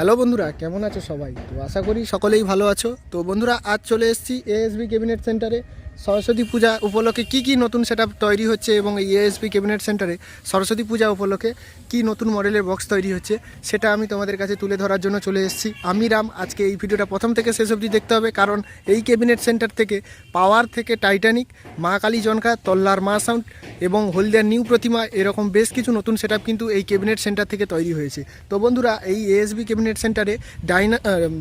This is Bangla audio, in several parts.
হ্যালো বন্ধুরা, কেমন আছো সবাই? তো আশা করি সকলেই ভালো আছো। তো বন্ধুরা, আজ চলে এসেছি এএসবি ক্যাবিনেট সেন্টারে সরস্বতী পূজা উপলক্ষে কি কি নতুন সেট তৈরি হচ্ছে এবং এই এএসবি ক্যাবিনেট সেন্টারে সরস্বতী পূজা উপলক্ষে কি নতুন মডেলের বক্স তৈরি হচ্ছে, সেটা আমি তোমাদের কাছে তুলে ধরার জন্য চলে এসেছি। আমি রাম, আজকে এই ভিডিওটা প্রথম থেকে শেষ অবধি দেখতে হবে, কারণ এই ক্যাবিনেট সেন্টার থেকে পাওয়ার থেকে টাইটানিক মা কালী জনকা, তল্লার মা সাউন্ড এবং হলদিয়ার নিউ প্রতিমা, এরকম বেশ কিছু নতুন সেট কিন্তু এই ক্যাবিনেট সেন্টার থেকে তৈরি হয়েছে। তো বন্ধুরা, এই এএসবি ক্যাবিনেট সেন্টারে ডাইনা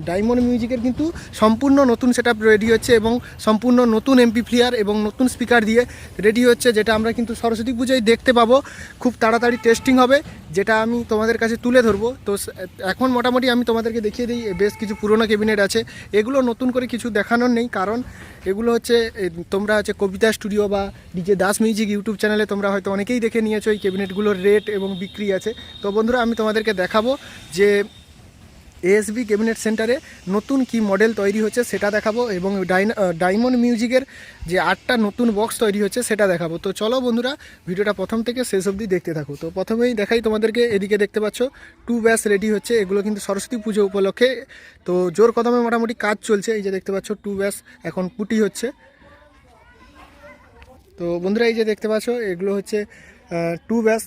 ডায়মন্ড মিউজিকের কিন্তু সম্পূর্ণ নতুন সেট রেডি হচ্ছে এবং সম্পূর্ণ নতুন এমপিফ্লিয়ার এবং নতুন স্পিকার দিয়ে রেডি হচ্ছে, যেটা আমরা কিন্তু সরস্বতী পুজোয় দেখতে পাবো। খুব তাড়াতাড়ি টেস্টিং হবে, যেটা আমি তোমাদের কাছে তুলে ধরবো। তো এখন মোটামুটি আমি তোমাদেরকে দেখিয়ে দিই, বেশ কিছু পুরনো ক্যাবিনেট আছে। এগুলো নতুন করে কিছু দেখানোর নেই, কারণ এগুলো হচ্ছে তোমরা হচ্ছে কবিতা স্টুডিও বা ডিজে দাস মিউজিক ইউটিউব চ্যানেলে তোমরা হয়তো অনেকেই দেখে নিয়েছো, এই ক্যাবিনেটগুলোর রেট এবং বিক্রি আছে। তো বন্ধুরা, আমি তোমাদেরকে দেখাবো যে এএসবি ক্যাবিনেট সেন্টারে নতুন কি মডেল তৈরি হচ্ছে সেটা দেখাবো এবং ডায়মন্ড মিউজিকের যে আটটা নতুন বক্স তৈরি হচ্ছে সেটা দেখাবো। তো চলো বন্ধুরা, ভিডিওটা প্রথম থেকে শেষ অবধি দেখতে থাকো। তো প্রথমেই দেখাই তোমাদেরকে, এদিকে দেখতে পাচ্ছ টু ব্যাস রেডি হচ্ছে। এগুলো কিন্তু সরস্বতী পুজো উপলক্ষে। তো জোর কদমে মোটামুটি কাজ চলছে। এই যে দেখতে পাচ্ছ টু ব্যাস এখন পুটি হচ্ছে। তো বন্ধুরা, এই যে দেখতে পাচ্ছ, এগুলো হচ্ছে টু ব্যাস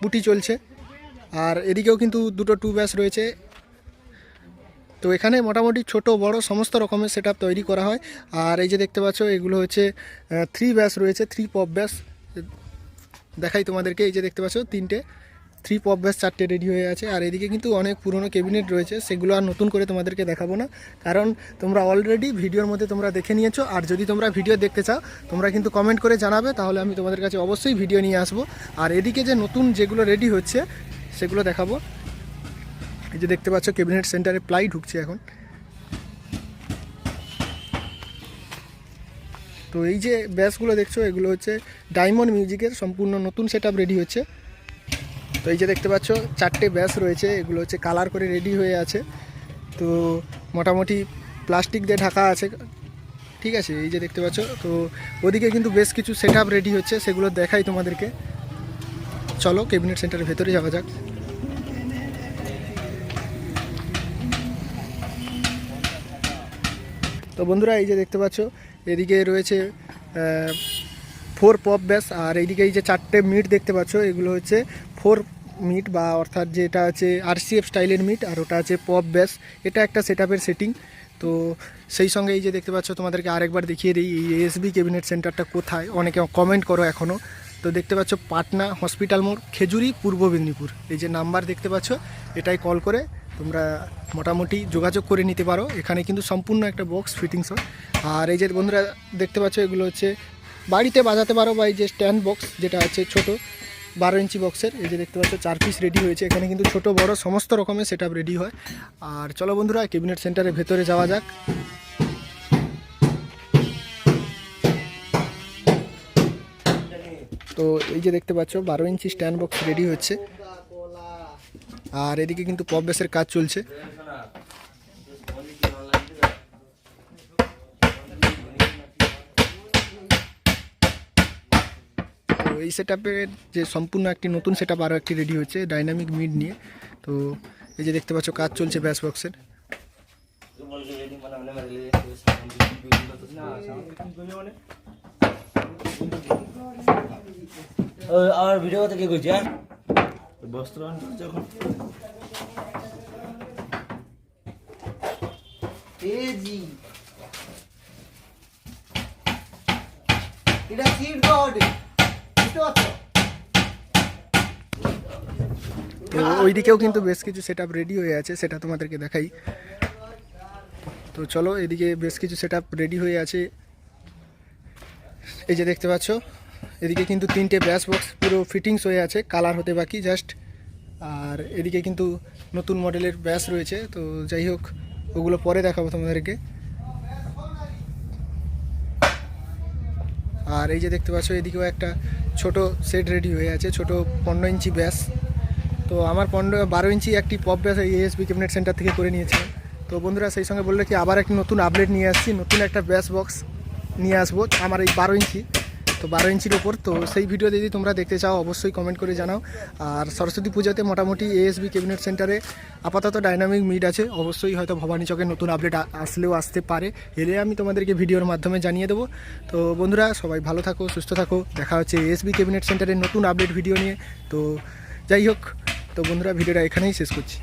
পুটি চলছে। আর এদিকেও কিন্তু দুটো টু ব্যাস রয়েছে। তো এখানে মোটামুটি ছোট, বড় সমস্ত রকমের সেট তৈরি করা হয়। আর এই যে দেখতে পাচ্ছ, এগুলো হচ্ছে থ্রি ব্যাস রয়েছে থ্রি পপ ব্যাস দেখাই তোমাদেরকে, এই যে দেখতে পাচ্ছ, তিনটে থ্রি পপ ব্যাস চারটে রেডি হয়ে আছে। আর এদিকে কিন্তু অনেক পুরনো ক্যাবিনেট রয়েছে, সেগুলো আর নতুন করে তোমাদেরকে দেখাবো না। কারণ তোমরা অলরেডি ভিডিওর মধ্যে তোমরা দেখে নিয়েছো, আর যদি তোমরা ভিডিও দেখতে চাও, তোমরা কিন্তু কমেন্ট করে জানাবে, তাহলে আমি তোমাদের কাছে অবশ্যই ভিডিও নিয়ে আসব। আর এদিকে যে নতুন যেগুলো রেডি হচ্ছে, সেগুলো দেখাবো। এই যে দেখতে পাচ্ছ ক্যাবিনেট সেন্টারে প্লাই ঢুকছে এখন। তো এই যে ব্যাসগুলো দেখছ, এগুলো হচ্ছে ডায়মন্ড মিউজিকের সম্পূর্ণ নতুন সেট রেডি হচ্ছে। তো এই যে দেখতে পাচ্ছ, চারটে ব্যাস রয়েছে, এগুলো হচ্ছে কালার করে রেডি হয়ে আছে। তো মোটামুটি প্লাস্টিক দিয়ে ঢাকা আছে। ঠিক আছে, এই যে দেখতে পাচ্ছ, তো ওদিকে কিন্তু বেশ কিছু সেট রেডি হচ্ছে, সেগুলো দেখাই তোমাদেরকে। চলো ক্যাবিনেট সেন্টারের ভেতরে যাওয়া যাক। তো বন্ধুরা, এই যে দেখতে পাচ্ছ, এদিকে রয়েছে ফোর পপ ব্যাস আর এইদিকে এই যে চারটে মিট দেখতে পাচ্ছ, এগুলো হচ্ছে ফোর মিট বা অর্থাৎ যেটা আছে আরসিএফ স্টাইলের মিট আর ওটা আছে পপ ব্যাস এটা একটা সেট সেটিং তো সেই সঙ্গে এই যে দেখতে পাচ্ছ, তোমাদেরকে আরেকবার দেখিয়ে দিই, এই এসবি ক্যাবিনেট সেন্টারটা কোথায়? অনেকে কমেন্ট করো এখনও তো দেখতে পাচ্ছ, পাটনা হসপিটাল মোড়, খেজুরি পূর্ব মেদিনীপুর। এই যে নাম্বার দেখতে পাচ্ছ, এটাই কল করে। তোমরা মোটামুটি যোগাযোগ করে নিতে পারো। এখানে কিন্তু সম্পূর্ণ একটা বক্স ফিটিংস হয় আর এই যে বন্ধুরা দেখতে পাচ্ছ, এগুলো হচ্ছে বাড়িতে বাজাতে পারো বা এই যে স্ট্যান্ড বক্স যেটা আছে ছোট, বারো ইঞ্চি বক্সের এই যে দেখতে পাচ্ছ, চার পিস রেডি হয়েছে। এখানে কিন্তু ছোট, বড়, সমস্ত রকমের সেট রেডি হয়। আর চলো বন্ধুরা ক্যাবিনেট সেন্টারের ভেতরে যাওয়া যাক। তো এই যে দেখতে পাচ্ছ, বারো ইঞ্চি স্ট্যান্ড বক্স রেডি হচ্ছে। আর এদিকে কিন্তু পপ বেসের কাজ চলছে। তো এই সেট যে সম্পূর্ণ একটি নতুন সেট আপ আরও একটি রেডি হচ্ছে ডাইনামিক মিড নিয়ে। তো এই যে দেখতে পাচ্ছ কাজ চলছে ব্যাস বক্সের আর ভিডিও কথা কে করছি বস্ত্র যখন তেজি এটা সিট গার্ড বুঝতে পারছ? তো ওইদিকেও কিন্তু বেশ কিছু সেট রেডি হয়ে আছে সেটা তোমাদেরকে দেখাই। তো চলো এদিকে বেশ কিছু সেট রেডি হয়ে আছে। এই যে দেখতে পাচ্ছ এদিকে কিন্তু তিনটে ব্যাস বক্স, পুরো ফিটিংস হয়ে আছে, কালার হতে বাকি জাস্ট আর এদিকে কিন্তু নতুন মডেলের ব্যাস রয়েছে, তো যাই হোক, ওগুলো পরে দেখাবো তোমাদেরকে। আর এই যে দেখতে পাচ্ছ, এদিকেও একটা ছোট সেট রেডি হয়ে আছে, ছোট পনেরো ইঞ্চি ব্যাস তো আমার পনেরো, বারো ইঞ্চি একটি পপ ব্যাস এএসবি ক্যাবিনেট সেন্টার থেকে করে নিয়েছিলাম তো বন্ধুরা, সেই সঙ্গে বলল কি, আবার একটি নতুন আপডেট নিয়ে আসছি, নতুন একটা ব্যাস বক্স নিয়ে আসব, আমার এই বারো ইঞ্চি। তো বারো ইঞ্চির ওপর তো সেই ভিডিও যদি তোমরা দেখতে চাও, অবশ্যই কমেন্ট করে জানাও। আর সরস্বতী পূজাতে মোটামুটি এএসবি ক্যাবিনেট সেন্টারে আপাতত ডাইনামিক মিড আছে। অবশ্যই হয়তো ভবানী চকের নতুন আপডেট আসলেও আসতে পারে। এলে আমি তোমাদেরকে ভিডিওর মাধ্যমে জানিয়ে দেবো। তো বন্ধুরা, সবাই ভালো থাকো, সুস্থ থাকো। দেখা হচ্ছে এএসবি ক্যাবিনেট সেন্টারের নতুন আপডেট ভিডিও নিয়ে। তো যাই হোক, তো বন্ধুরা ভিডিওটা এখানেই শেষ করছি।